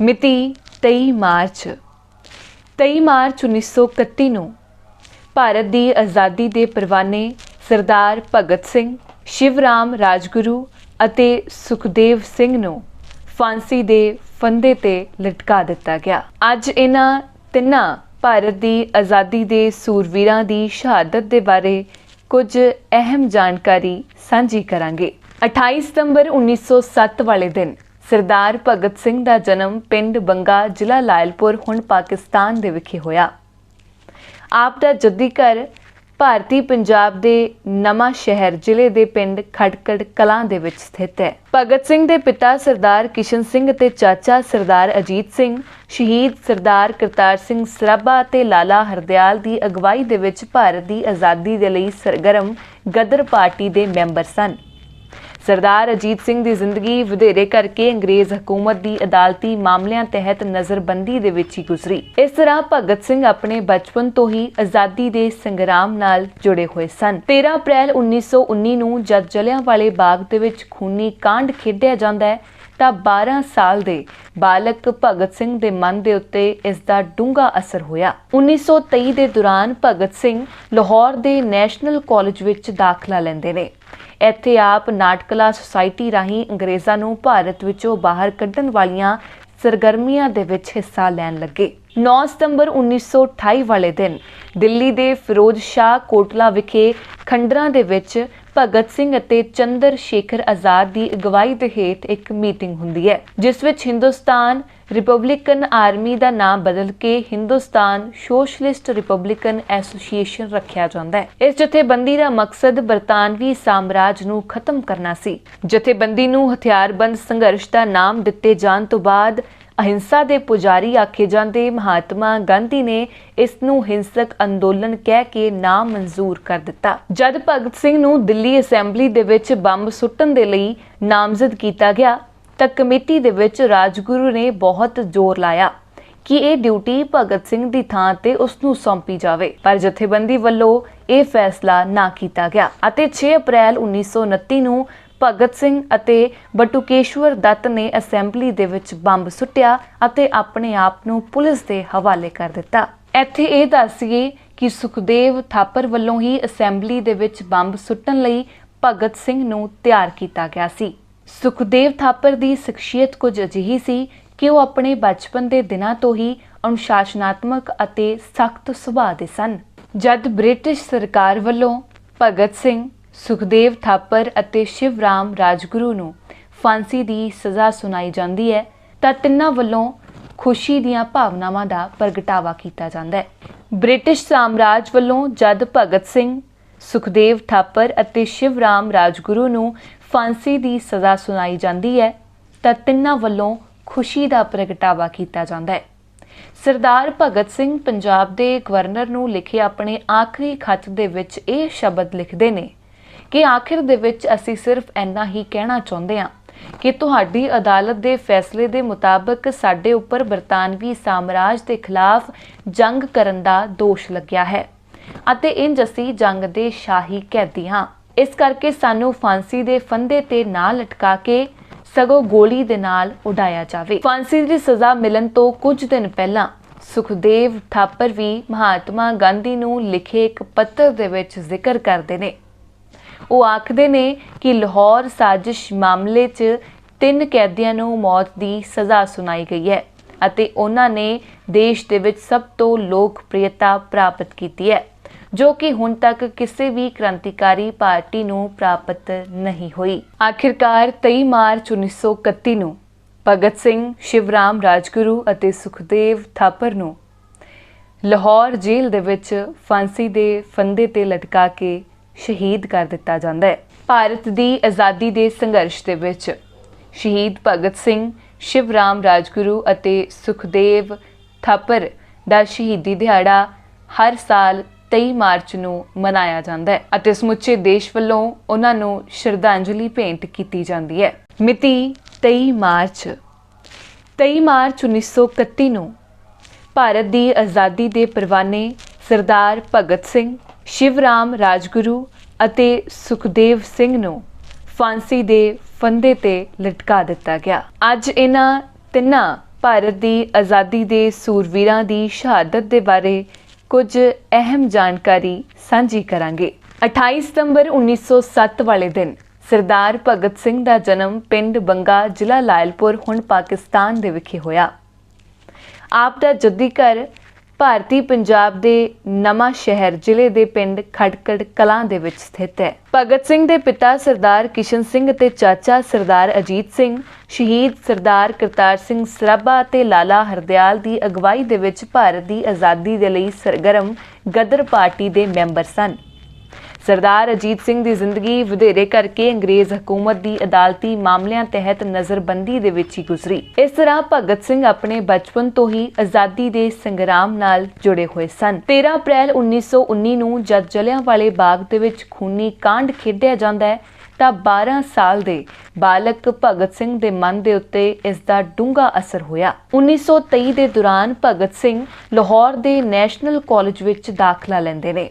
ਮਿਤੀ 23 March. 23 March 1931 ਨੂੰ ਭਾਰਤ ਦੀ ਆਜ਼ਾਦੀ ਦੇ ਪਰਵਾਨੇ ਸਰਦਾਰ ਭਗਤ ਸਿੰਘ, ਸ਼ਿਵਰਾਮ ਰਾਜਗੁਰੂ ਅਤੇ ਸੁਖਦੇਵ ਸਿੰਘ ਨੂੰ ਫਾਂਸੀ ਦੇ ਫੰਦੇ ਤੇ ਲਟਕਾ ਦਿੱਤਾ ਗਿਆ। ਅੱਜ ਇਹਨਾਂ ਤਿੰਨਾਂ ਭਾਰਤ ਦੀ ਆਜ਼ਾਦੀ ਦੇ ਸੂਰਵੀਰਾਂ ਦੀ ਸ਼ਹਾਦਤ ਦੇ ਬਾਰੇ ਕੁਝ ਅਹਿਮ ਜਾਣਕਾਰੀ ਸਾਂਝੀ ਕਰਾਂਗੇ। 28 ਸਤੰਬਰ 1907 ਵਾਲੇ ਦਿਨ ਸਰਦਾਰ ਭਗਤ ਸਿੰਘ ਦਾ ਜਨਮ ਪਿੰਡ ਬੰਗਾ ਜ਼ਿਲ੍ਹਾ ਲਾਇਲਪੁਰ, ਹੁਣ ਪਾਕਿਸਤਾਨ ਦੇ ਵਿਖੇ ਹੋਇਆ। ਆਪ ਦਾ ਜੱਦੀ ਘਰ ਭਾਰਤੀ ਪੰਜਾਬ ਦੇ ਨਵਾਂ ਸ਼ਹਿਰ ਜ਼ਿਲ੍ਹੇ ਦੇ ਪਿੰਡ ਖਟਕੜ ਕਲਾਂ ਦੇ ਵਿੱਚ ਸਥਿਤ ਹੈ। ਭਗਤ ਸਿੰਘ ਦੇ ਪਿਤਾ ਸਰਦਾਰ ਕਿਸ਼ਨ ਸਿੰਘ ਅਤੇ ਚਾਚਾ ਸਰਦਾਰ ਅਜੀਤ ਸਿੰਘ, ਸ਼ਹੀਦ ਸਰਦਾਰ ਕਰਤਾਰ ਸਿੰਘ ਸਰਾਭਾ ਅਤੇ ਲਾਲਾ ਹਰਦਿਆਲ ਦੀ ਅਗਵਾਈ ਦੇ ਵਿੱਚ ਭਾਰਤ ਦੀ ਆਜ਼ਾਦੀ ਦੇ ਲਈ ਸਰਗਰਮ ਗਦਰ ਪਾਰਟੀ ਦੇ ਮੈਂਬਰ ਸਨ। ਸਰਦਾਰ ਅਜੀਤ ਸਿੰਘ ਦੀ ਜ਼ਿੰਦਗੀ ਵਧੇਰੇ ਕਰਕੇ ਅੰਗਰੇਜ਼ ਹਕੂਮਤ ਦੀ ਅਦਾਲਤੀ ਮਾਮਲਿਆਂ ਤਹਿਤ ਨਜ਼ਰਬੰਦੀ ਦੇ ਵਿੱਚ ਹੀ ਗੁਜ਼ਰੀ। ਇਸ ਤਰ੍ਹਾਂ ਭਗਤ ਸਿੰਘ ਆਪਣੇ ਬਚਪਨ ਤੋਂ ਹੀ ਆਜ਼ਾਦੀ ਦੇ ਸੰਗਰਾਮ ਨਾਲ ਜੁੜੇ ਹੋਏ ਸਨ। 13 ਅਪ੍ਰੈਲ 1919 ਨੂੰ ਜਦ ਜਲਿਆਂਵਾਲੇ ਬਾਗ ਦੇ ਵਿੱਚ ਖੂਨੀ ਕਾਂਡ ਖੇਡਿਆ ਜਾਂਦਾ ਹੈ, ਤਾਂ 12 ਸਾਲ ਦੇ ਬਾਲਕ ਭਗਤ ਸਿੰਘ ਦੇ ਮਨ ਦੇ ਉੱਤੇ ਇਸ ਦਾ ਡੂੰਘਾ ਅਸਰ ਹੋਇਆ। 1923 ਦੇ ਦੌਰਾਨ ਭਗਤ ਸਿੰਘ ਲਾਹੌਰ ਦੇ ਨੈਸ਼ਨਲ ਕਾਲਜ ਵਿੱਚ ਦਾਖਲਾ ਲੈਂਦੇ ਨੇ। ਇੱਥੇ ਆਪ ਨਾਟਕਲਾ ਸੁਸਾਇਟੀ ਰਾਹੀਂ ਅੰਗਰੇਜ਼ਾਂ ਨੂੰ ਭਾਰਤ ਵਿੱਚੋਂ ਬਾਹਰ ਕੱਢਣ ਵਾਲੀਆਂ ਸਰਗਰਮੀਆਂ ਦੇ ਵਿੱਚ ਹਿੱਸਾ ਲੈਣ ਲੱਗੇ। 9 ਸਤੰਬਰ 1928 ਵਾਲੇ ਦਿਨ ਦਿੱਲੀ ਦੇ ਫਿਰੋਜ਼ ਸ਼ਾਹ ਕੋਟਲਾ ਵਿਖੇ ਖੰਡਰਾਂ ਦੇ ਵਿੱਚ ਭਗਤ ਸਿੰਘ ਅਤੇ ਚੰਦਰ ਸ਼ੇਖਰ ਆਜ਼ਾਦ ਦੀ ਅਗਵਾਈ ਦੇ ਹੇਠ ਇੱਕ ਮੀਟਿੰਗ ਹੁੰਦੀ ਹੈ, ਜਿਸ ਵਿੱਚ ਹਿੰਦੁਸਤਾਨ ਰਿਪਬਲਿਕਨ ਆਰਮੀ ਦਾ ਨਾਮ ਬਦਲ ਕੇ ਹਿੰਦੁਸਤਾਨ ਸੋਸ਼ਲਿਸਟ ਰਿਪਬਲਿਕਨ ਐਸੋਸੀਏਸ਼ਨ ਰੱਖਿਆ ਜਾਂਦਾ ਹੈ। ਇਸ ਜਥੇਬੰਦੀ ਦਾ ਮਕਸਦ ਬਰਤਾਨਵੀ ਸਾਮਰਾਜ ਨੂੰ ਖਤਮ ਕਰਨਾ ਸੀ। ਜਥੇਬੰਦੀ ਨੂੰ ਹਥਿਆਰਬੰਦ ਸੰਘਰਸ਼ ਦਾ ਨਾਮ ਦਿੱਤੇ ਜਾਣ ਤੋਂ ਬਾਅਦ ਅਹਿੰਸਾ ਦੇ ਪੁਜਾਰੀ ਆਖੇ ਜਾਂਦੇ ਮਹਾਤਮਾ ਗਾਂਧੀ ਨੇ ਇਸ ਨੂੰ ਹਿੰਸਕ ਅੰਦੋਲਨ ਕਹਿ ਕੇ ਨਾ ਮਨਜ਼ੂਰ ਕਰ ਦਿੱਤਾ। ਜਦ ਭਗਤ ਸਿੰਘ ਨੂੰ ਦਿੱਲੀ ਅਸੈਂਬਲੀ ਦੇ ਵਿੱਚ ਬੰਬ ਸੁੱਟਣ ਦੇ ਲਈ ਨਾਮਜ਼ਦ ਕੀਤਾ ਗਿਆ, ਤਾਂ ਕਮੇਟੀ ਦੇ ਵਿੱਚ ਰਾਜਗੁਰੂ ਨੇ ਬਹੁਤ ਜ਼ੋਰ ਲਾਇਆ ਕਿ ਇਹ ਡਿਊਟੀ ਭਗਤ ਸਿੰਘ ਦੀ ਥਾਂ ਤੇ ਉਸ ਨੂੰ ਸੌਂਪੀ ਜਾਵੇ। ਪਰ ਜਥੇਬੰਦੀ ਵੱਲੋਂ ਇਹ ਫੈਸਲਾ ਨਾ ਕੀਤਾ ਗਿਆ ਅਤੇ 6 ਅਪ੍ਰੈਲ 1929 ਨੂੰ ਭਗਤ ਸਿੰਘ ਅਤੇ ਬਟੂਕੇਸ਼ਵਰ ਦੱਤ ਨੇ ਅਸੈਂਬਲੀ ਦੇ ਵਿੱਚ ਬੰਬ ਸੁੱਟਿਆ ਅਤੇ ਆਪਣੇ ਆਪ ਨੂੰ ਪੁਲਿਸ ਦੇ ਹਵਾਲੇ ਕਰ ਦਿੱਤਾ। ਇੱਥੇ ਇਹ ਦੱਸੀਏ ਕਿ ਸੁਖਦੇਵ ਥਾਪਰ ਵੱਲੋਂ ਹੀ ਅਸੈਂਬਲੀ ਦੇ ਵਿੱਚ ਬੰਬ ਸੁੱਟਣ ਲਈ ਭਗਤ ਸਿੰਘ ਨੂੰ ਤਿਆਰ ਕੀਤਾ ਗਿਆ ਸੀ। ਸੁਖਦੇਵ ਥਾਪਰ ਦੀ ਸ਼ਖਸੀਅਤ ਕੁਝ ਅਜਿਹੀ ਸੀ ਕਿ ਉਹ ਆਪਣੇ ਬਚਪਨ ਦੇ ਦਿਨਾਂ ਤੋਂ ਹੀ ਅਨੁਸ਼ਾਸਨਾਤਮਕ ਅਤੇ ਸਖਤ ਸੁਭਾਅ ਦੇ ਸਨ। ਜਦ ਬ੍ਰਿਟਿਸ਼ ਸਰਕਾਰ ਵੱਲੋਂ ਭਗਤ ਸਿੰਘ ਸੁਖਦੇਵ ਥਾਪਰ ਅਤੇ ਸ਼ਿਵਰਾਮ ਰਾਜਗੁਰੂ ਨੂੰ ਫਾਂਸੀ ਦੀ ਸਜ਼ਾ ਸੁਣਾਈ ਜਾਂਦੀ ਹੈ ਤਾਂ ਤਿੰਨਾਂ ਵੱਲੋਂ ਖੁਸ਼ੀ ਦੀਆਂ ਭਾਵਨਾਵਾਂ ਦਾ ਪ੍ਰਗਟਾਵਾ ਕੀਤਾ ਜਾਂਦਾ ਹੈ। ਬ੍ਰਿਟਿਸ਼ ਸਾਮਰਾਜ ਵੱਲੋਂ ਜਦ ਭਗਤ ਸਿੰਘ, ਸੁਖਦੇਵ ਥਾਪਰ ਅਤੇ ਸ਼ਿਵਰਾਮ ਰਾਜਗੁਰੂ ਨੂੰ ਫਾਂਸੀ ਦੀ ਸਜ਼ਾ ਸੁਣਾਈ ਜਾਂਦੀ ਹੈ ਤਾਂ ਤਿੰਨਾਂ ਵੱਲੋਂ ਖੁਸ਼ੀ ਦਾ ਪ੍ਰਗਟਾਵਾ ਕੀਤਾ ਜਾਂਦਾ ਹੈ। ਸਰਦਾਰ ਭਗਤ ਸਿੰਘ ਪੰਜਾਬ ਦੇ ਗਵਰਨਰ ਨੂੰ ਲਿਖੇ ਆਪਣੇ ਆਖਰੀ ਖੱਤ ਦੇ ਵਿੱਚ ਇਹ ਸ਼ਬਦ ਲਿਖਦੇ ਨੇ ਕਿ ਆਖਿਰ ਦੇ ਵਿੱਚ ਅਸੀਂ ਸਿਰਫ ਇੰਨਾ ਹੀ ਕਹਿਣਾ ਚਾਹੁੰਦੇ ਹਾਂ ਕਿ ਤੁਹਾਡੀ ਅਦਾਲਤ ਦੇ ਫੈਸਲੇ ਦੇ ਮੁਤਾਬਕ ਸਾਡੇ ਉੱਪਰ ਬਰਤਾਨਵੀ ਸਾਮਰਾਜ ਦੇ ਖਿਲਾਫ ਜੰਗ ਕਰਨ ਦਾ ਦੋਸ਼ ਲੱਗਿਆ ਹੈ ਅਤੇ ਇੰਜ ਅਸੀਂ ਜੰਗ ਦੇ ਸ਼ਾਹੀ ਕੈਦੀ ਹਾਂ। ਇਸ ਕਰਕੇ ਸਾਨੂੰ ਫਾਂਸੀ ਦੇ ਫੰਦੇ ਤੇ ਨਾ ਲਟਕਾ ਕੇ ਸਗੋਂ ਗੋਲੀ ਦੇ ਨਾਲ ਉਡਾਇਆ ਜਾਵੇ। ਫਾਂਸੀ ਦੀ ਸਜ਼ਾ ਮਿਲਣ ਤੋਂ ਕੁਝ ਦਿਨ ਪਹਿਲਾਂ ਸੁਖਦੇਵ ਥਾਪਰ ਵੀ ਮਹਾਤਮਾ ਗਾਂਧੀ ਨੂੰ ਲਿਖੇ ਇੱਕ ਪੱਤਰ ਦੇ ਵਿੱਚ ਜ਼ਿਕਰ ਕਰਦੇ ਨੇ। ਉਹ ਆਖਦੇ ਨੇ ਕਿ ਲਾਹੌਰ ਸਾਜ਼ਿਸ਼ ਮਾਮਲੇ 'ਚ ਤਿੰਨ ਕੈਦੀਆਂ ਨੂੰ ਮੌਤ ਦੀ ਸਜ਼ਾ ਸੁਣਾਈ ਗਈ ਹੈ ਅਤੇ ਉਹਨਾਂ ਨੇ ਦੇਸ਼ ਦੇ ਵਿੱਚ ਸਭ ਤੋਂ ਲੋਕਪ੍ਰਿਯਤਾ ਪ੍ਰਾਪਤ ਕੀਤੀ ਹੈ, ਜੋ ਕਿ ਹੁਣ ਤੱਕ ਕਿਸੇ ਵੀ ਕ੍ਰਾਂਤੀਕਾਰੀ ਪਾਰਟੀ ਨੂੰ ਪ੍ਰਾਪਤ ਨਹੀਂ ਹੋਈ। ਆਖਿਰਕਾਰ 23 ਮਾਰਚ 1931 ਨੂੰ ਭਗਤ ਸਿੰਘ, ਸ਼ਿਵਰਾਮ ਰਾਜਗੁਰੂ ਅਤੇ ਸੁਖਦੇਵ ਥਾਪਰ ਨੂੰ ਲਾਹੌਰ ਜੇਲ੍ਹ ਦੇ ਵਿੱਚ ਫਾਂਸੀ ਦੇ ਫੰਦੇ ਤੇ ਲਟਕਾ ਕੇ ਸ਼ਹੀਦ ਕਰ ਦਿੱਤਾ ਜਾਂਦਾ ਹੈ। ਭਾਰਤ ਦੀ ਆਜ਼ਾਦੀ ਦੇ ਸੰਘਰਸ਼ ਦੇ ਵਿੱਚ ਸ਼ਹੀਦ ਭਗਤ ਸਿੰਘ, ਸ਼ਿਵਰਾਮ ਰਾਜਗੁਰੂ ਅਤੇ ਸੁਖਦੇਵ ਥਾਪਰ ਦਾ ਸ਼ਹੀਦੀ ਦਿਹਾੜਾ ਹਰ ਸਾਲ 23 ਮਾਰਚ ਨੂੰ ਮਨਾਇਆ ਜਾਂਦਾ ਹੈ ਅਤੇ ਸਮੁੱਚੇ ਦੇਸ਼ ਵੱਲੋਂ ਉਹਨਾਂ ਨੂੰ ਸ਼ਰਧਾਂਜਲੀ ਭੇਂਟ ਕੀਤੀ ਜਾਂਦੀ ਹੈ। ਮਿਤੀ 23 ਮਾਰਚ 23 ਮਾਰਚ 1931 ਨੂੰ ਭਾਰਤ ਦੀ ਆਜ਼ਾਦੀ ਦੇ ਪਰਵਾਨੇ ਸਰਦਾਰ ਭਗਤ ਸਿੰਘ ਸ਼ਿਵਰਾਮ ਰਾਜਗੁਰੂ ਅਤੇ ਸੁਖਦੇਵ ਸਿੰਘ ਨੂੰ ਫਾਂਸੀ ਦੇ ਫੰਦੇ ਤੇ ਲਟਕਾ ਦਿੱਤਾ ਗਿਆ। ਅੱਜ ਇਹਨਾਂ ਤਿੰਨਾਂ ਭਾਰਤ ਦੀ ਆਜ਼ਾਦੀ ਦੇ ਸੂਰਵੀਰਾਂ ਦੀ ਸ਼ਹਾਦਤ ਦੇ ਬਾਰੇ ਕੁਝ ਅਹਿਮ ਜਾਣਕਾਰੀ ਸਾਂਝੀ ਕਰਾਂਗੇ। 28 ਸਤੰਬਰ 1907 ਵਾਲੇ ਦਿਨ ਸਰਦਾਰ ਭਗਤ ਸਿੰਘ ਦਾ ਜਨਮ ਪਿੰਡ ਬੰਗਾ ਜ਼ਿਲ੍ਹਾ ਲਾਇਲਪੁਰ, ਹੁਣ ਪਾਕਿਸਤਾਨ ਦੇ ਵਿਖੇ ਹੋਇਆ। ਆਪ ਦਾ ਜੱਦੀ ਘਰ ਭਾਰਤੀ ਪੰਜਾਬ ਦੇ ਨਵਾਂ ਸ਼ਹਿਰ ਜ਼ਿਲ੍ਹੇ ਦੇ ਪਿੰਡ ਖਟਕੜ ਕਲਾਂ ਦੇ ਵਿੱਚ ਸਥਿਤ ਹੈ। ਭਗਤ ਸਿੰਘ ਦੇ ਪਿਤਾ ਸਰਦਾਰ ਕਿਸ਼ਨ ਸਿੰਘ ਅਤੇ ਚਾਚਾ ਸਰਦਾਰ ਅਜੀਤ ਸਿੰਘ, ਸ਼ਹੀਦ ਸਰਦਾਰ ਕਰਤਾਰ ਸਿੰਘ ਸਰਾਭਾ ਅਤੇ ਲਾਲਾ ਹਰਦਿਆਲ ਦੀ ਅਗਵਾਈ ਦੇ ਵਿੱਚ ਭਾਰਤ ਦੀ ਆਜ਼ਾਦੀ ਦੇ ਲਈ ਸਰਗਰਮ ਗਦਰ ਪਾਰਟੀ ਦੇ ਮੈਂਬਰ ਸਨ। ਸਰਦਾਰ ਅਜੀਤ ਸਿੰਘ ਦੀ ਜ਼ਿੰਦਗੀ ਵਧੇਰੇ ਕਰਕੇ ਅੰਗਰੇਜ਼ ਹਕੂਮਤ ਦੀ ਅਦਾਲਤੀ ਮਾਮਲਿਆਂ ਤਹਿਤ ਨਜ਼ਰਬੰਦੀ ਦੇ ਵਿੱਚ ਹੀ ਗੁਜ਼ਰੀ। ਇਸ ਤਰ੍ਹਾਂ ਭਗਤ ਸਿੰਘ ਆਪਣੇ ਬਚਪਨ ਤੋਂ ਹੀ ਆਜ਼ਾਦੀ ਦੇ ਸੰਗਰਾਮ ਨਾਲ ਜੁੜੇ ਹੋਏ ਸਨ। 13 ਅਪ੍ਰੈਲ 1919 ਨੂੰ ਜਦ ਜਲਿਆਂਵਾਲੇ ਬਾਗ ਦੇ ਵਿੱਚ ਖੂਨੀ ਕਾਂਡ ਖੇਡਿਆ ਜਾਂਦਾ ਹੈ, ਤਾਂ 12 ਸਾਲ ਦੇ ਬਾਲਕ ਭਗਤ ਸਿੰਘ ਦੇ ਮਨ ਦੇ ਉੱਤੇ ਇਸ ਦਾ ਡੂੰਘਾ ਅਸਰ ਹੋਇਆ। 1923 ਦੇ ਦੌਰਾਨ ਭਗਤ ਸਿੰਘ ਲਾਹੌਰ ਦੇ ਨੈਸ਼ਨਲ ਕਾਲਜ ਵਿੱਚ ਦਾਖਲਾ ਲੈਂਦੇ ਨੇ।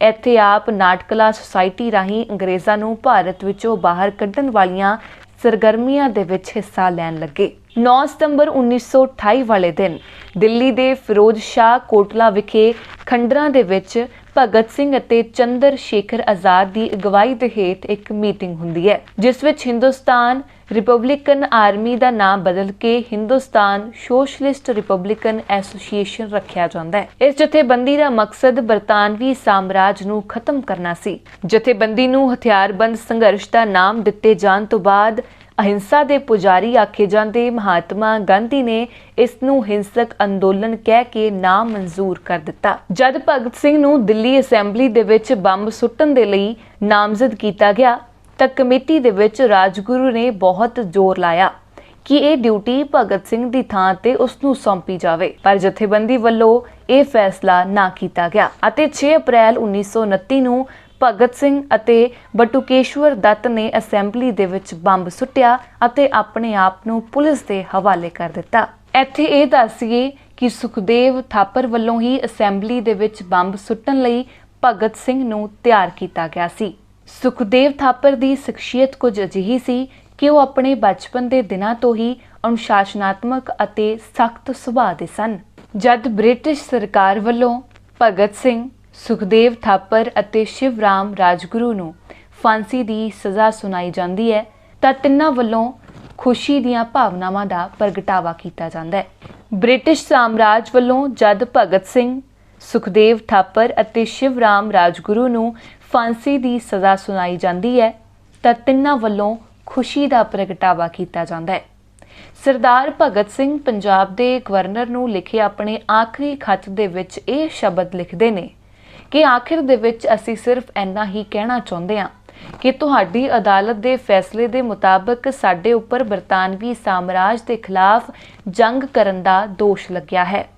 ਇੱਥੇ ਆਪ ਨਾਟਕਲਾ ਸੁਸਾਇਟੀ ਰਾਹੀਂ ਅੰਗਰੇਜ਼ਾਂ ਨੂੰ ਭਾਰਤ ਵਿੱਚੋਂ ਬਾਹਰ ਕੱਢਣ ਵਾਲੀਆਂ ਸਰਗਰਮੀਆਂ ਦੇ ਵਿੱਚ ਹਿੱਸਾ ਲੈਣ ਲੱਗੇ। 9 ਸਤੰਬਰ 1928 ਵਾਲੇ ਦਿਨ ਦਿੱਲੀ ਦੇ ਫਿਰੋਜ਼ ਸ਼ਾਹ ਕੋਟਲਾ ਵਿਖੇ ਖੰਡਰਾਂ ਦੇ ਵਿੱਚ ਭਗਤ ਸਿੰਘ ਅਤੇ ਚੰਦਰ ਸ਼ੇਖਰ ਆਜ਼ਾਦ ਦੀ ਅਗਵਾਈ ਦੇ ਹੇਠ ਇੱਕ ਮੀਟਿੰਗ ਹੁੰਦੀ ਹੈ, ਜਿਸ ਵਿੱਚ ਹਿੰਦੁਸਤਾਨ ਰਿਪਬਲਿਕਨ ਆਰਮੀ ਦਾ ਨਾਮ ਬਦਲ ਕੇ ਹਿੰਦੁਸਤਾਨ ਸੋਸ਼ਲਿਸਟ ਰਿਪਬਲਿਕਨ ਐਸੋਸੀਏਸ਼ਨ ਰੱਖਿਆ ਜਾਂਦਾ ਹੈ। ਇਸ ਜਥੇਬੰਦੀ ਦਾ ਮਕਸਦ ਬਰਤਾਨਵੀ ਸਾਮਰਾਜ ਨੂੰ ਖਤਮ ਕਰਨਾ ਸੀ। ਜਥੇਬੰਦੀ ਨੂੰ ਹਥਿਆਰਬੰਦ ਸੰਘਰਸ਼ ਦਾ ਨਾਮ ਦਿੱਤੇ ਜਾਣ ਤੋਂ ਬਾਅਦ ਅਹਿੰਸਾ ਦੇ ਪੁਜਾਰੀ ਆਖੇ ਜਾਂਦੇ ਮਹਾਤਮਾ ਗਾਂਧੀ ਨੇ ਇਸ ਨੂੰ ਹਿੰਸਕ ਅੰਦੋਲਨ ਕਹਿ ਕੇ ਨਾ ਮਨਜ਼ੂਰ ਕਰ ਦਿੱਤਾ। ਜਦ ਭਗਤ ਸਿੰਘ ਨੂੰ ਦਿੱਲੀ ਅਸੈਂਬਲੀ ਦੇ ਵਿੱਚ ਬੰਬ ਸੁੱਟਣ ਦੇ ਲਈ ਨਾਮਜ਼ਦ ਕੀਤਾ ਗਿਆ, ਤਾਂ ਕਮੇਟੀ ਦੇ ਵਿੱਚ ਰਾਜਗੁਰੂ ਨੇ ਬਹੁਤ ਜ਼ੋਰ ਲਾਇਆ ਕਿ ਇਹ ਡਿਊਟੀ ਭਗਤ ਸਿੰਘ ਦੀ ਥਾਂ ਤੇ ਉਸ ਨੂੰ ਸੌਂਪੀ ਜਾਵੇ। ਪਰ ਜਥੇਬੰਦੀ ਵੱਲੋਂ ਇਹ ਫੈਸਲਾ ਨਾ ਕੀਤਾ ਗਿਆ ਅਤੇ 6 ਅਪ੍ਰੈਲ 1929 ਨੂੰ ਭਗਤ ਸਿੰਘ ਅਤੇ ਬਟੂਕੇਸ਼ਵਰ ਦੱਤ ਨੇ ਅਸੈਂਬਲੀ ਦੇ ਵਿੱਚ ਬੰਬ ਸੁੱਟਿਆ ਅਤੇ ਆਪਣੇ ਆਪ ਨੂੰ ਪੁਲਿਸ ਦੇ ਹਵਾਲੇ ਕਰ ਦਿੱਤਾ। ਇੱਥੇ ਇਹ ਦੱਸੀਏ ਕਿ ਸੁਖਦੇਵ ਥਾਪਰ ਵੱਲੋਂ ਹੀ ਅਸੈਂਬਲੀ ਦੇ ਵਿੱਚ ਬੰਬ ਸੁੱਟਣ ਲਈ ਭਗਤ ਸਿੰਘ ਨੂੰ ਤਿਆਰ ਕੀਤਾ ਗਿਆ ਸੀ। ਸੁਖਦੇਵ ਥਾਪਰ ਦੀ ਸ਼ਖਸੀਅਤ ਕੁਝ ਅਜਿਹੀ ਸੀ ਕਿ ਉਹ ਆਪਣੇ ਬਚਪਨ ਦੇ ਦਿਨਾਂ ਤੋਂ ਹੀ ਅਨੁਸ਼ਾਸਨਾਤਮਕ ਅਤੇ ਸਖਤ ਸੁਭਾਅ ਦੇ ਸਨ। ਜਦ ਬ੍ਰਿਟਿਸ਼ ਸਰਕਾਰ ਵੱਲੋਂ ਭਗਤ ਸਿੰਘ ਸੁਖਦੇਵ ਥਾਪਰ ਅਤੇ ਸ਼ਿਵਰਾਮ ਰਾਜਗੁਰੂ ਨੂੰ ਫਾਂਸੀ ਦੀ ਸਜ਼ਾ ਸੁਣਾਈ ਜਾਂਦੀ ਹੈ ਤਾਂ ਤਿੰਨਾਂ ਵੱਲੋਂ ਖੁਸ਼ੀ ਦੀਆਂ ਭਾਵਨਾਵਾਂ ਦਾ ਪ੍ਰਗਟਾਵਾ ਕੀਤਾ ਜਾਂਦਾ ਹੈ। ਬ੍ਰਿਟਿਸ਼ ਸਾਮਰਾਜ ਵੱਲੋਂ ਜਦ ਭਗਤ ਸਿੰਘ, ਸੁਖਦੇਵ ਥਾਪਰ ਅਤੇ ਸ਼ਿਵਰਾਮ ਰਾਜਗੁਰੂ ਨੂੰ ਫਾਂਸੀ ਦੀ ਸਜ਼ਾ ਸੁਣਾਈ ਜਾਂਦੀ ਹੈ ਤਾਂ ਤਿੰਨਾਂ ਵੱਲੋਂ ਖੁਸ਼ੀ ਦਾ ਪ੍ਰਗਟਾਵਾ ਕੀਤਾ ਜਾਂਦਾ ਹੈ। ਸਰਦਾਰ ਭਗਤ ਸਿੰਘ ਪੰਜਾਬ ਦੇ ਗਵਰਨਰ ਨੂੰ ਲਿਖੇ ਆਪਣੇ ਆਖਰੀ ਖੱਤ ਦੇ ਵਿੱਚ ਇਹ ਸ਼ਬਦ ਲਿਖਦੇ ਨੇ ਕਿ ਆਖਿਰ ਦੇ ਵਿੱਚ ਅਸੀਂ ਸਿਰਫ ਇੰਨਾ ਹੀ ਕਹਿਣਾ ਚਾਹੁੰਦੇ ਹਾਂ ਕਿ ਤੁਹਾਡੀ ਅਦਾਲਤ ਦੇ ਫੈਸਲੇ ਦੇ ਮੁਤਾਬਕ ਸਾਡੇ ਉੱਪਰ ਬਰਤਾਨਵੀ ਸਾਮਰਾਜ ਦੇ ਖਿਲਾਫ ਜੰਗ ਕਰਨ ਦਾ ਦੋਸ਼ ਲੱਗਿਆ ਹੈ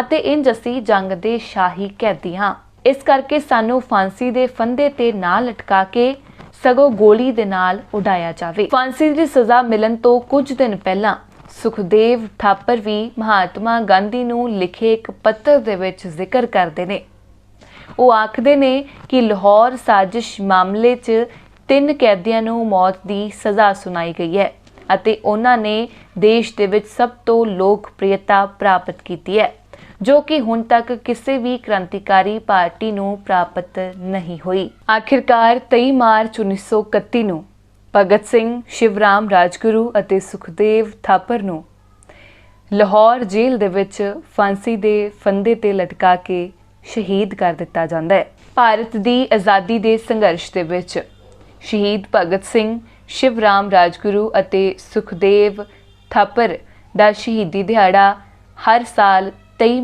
ਅਤੇ ਇੰਜ ਅਸੀਂ ਜੰਗ ਦੇ ਸ਼ਾਹੀ ਕੈਦੀ ਹਾਂ। ਇਸ ਕਰਕੇ ਸਾਨੂੰ ਫਾਂਸੀ ਦੇ ਫੰਦੇ ਤੇ ਨਾ ਲਟਕਾ ਕੇ ਸਗੋਂ ਗੋਲੀ ਦੇ ਨਾਲ ਉਡਾਇਆ ਜਾਵੇ। ਫਾਂਸੀ ਦੀ ਸਜ਼ਾ ਮਿਲਣ ਤੋਂ ਕੁਝ ਦਿਨ ਪਹਿਲਾਂ ਸੁਖਦੇਵ ਥਾਪਰ ਵੀ ਮਹਾਤਮਾ ਗਾਂਧੀ ਨੂੰ ਲਿਖੇ ਇੱਕ ਪੱਤਰ ਦੇ ਵਿੱਚ ਜ਼ਿਕਰ ਕਰਦੇ ਨੇ। ਉਹ ਆਖਦੇ ਨੇ ਕਿ ਲਾਹੌਰ ਸਾਜ਼ਿਸ਼ ਮਾਮਲੇ 'ਚ ਤਿੰਨ ਕੈਦੀਆਂ ਨੂੰ ਮੌਤ ਦੀ ਸਜ਼ਾ ਸੁਣਾਈ ਗਈ ਹੈ ਅਤੇ ਉਹਨਾਂ ਨੇ ਦੇਸ਼ ਦੇ ਵਿੱਚ ਸਭ ਤੋਂ ਲੋਕਪ੍ਰਿਯਤਾ ਪ੍ਰਾਪਤ ਕੀਤੀ ਹੈ, ਜੋ ਕਿ ਹੁਣ ਤੱਕ ਕਿਸੇ ਵੀ ਕ੍ਰਾਂਤੀਕਾਰੀ ਪਾਰਟੀ ਨੂੰ ਪ੍ਰਾਪਤ ਨਹੀਂ ਹੋਈ। ਆਖਿਰਕਾਰ 23 ਮਾਰਚ 1931 ਨੂੰ ਭਗਤ ਸਿੰਘ, ਸ਼ਿਵਰਾਮ ਰਾਜਗੁਰੂ ਅਤੇ ਸੁਖਦੇਵ ਥਾਪਰ ਨੂੰ ਲਾਹੌਰ ਜੇਲ੍ਹ ਦੇ ਵਿੱਚ ਫਾਂਸੀ ਦੇ ਫੰਦੇ ਤੇ ਲਟਕਾ ਕੇ ਸ਼ਹੀਦ ਕਰ ਦਿੱਤਾ ਜਾਂਦਾ ਹੈ। ਭਾਰਤ ਦੀ ਆਜ਼ਾਦੀ ਦੇ ਸੰਘਰਸ਼ ਦੇ ਵਿੱਚ ਸ਼ਹੀਦ ਭਗਤ ਸਿੰਘ, ਸ਼ਿਵਰਾਮ ਰਾਜਗੁਰੂ ਅਤੇ ਸੁਖਦੇਵ ਥਾਪਰ ਦਾ ਸ਼ਹੀਦੀ ਦਿਹਾੜਾ ਹਰ ਸਾਲ 23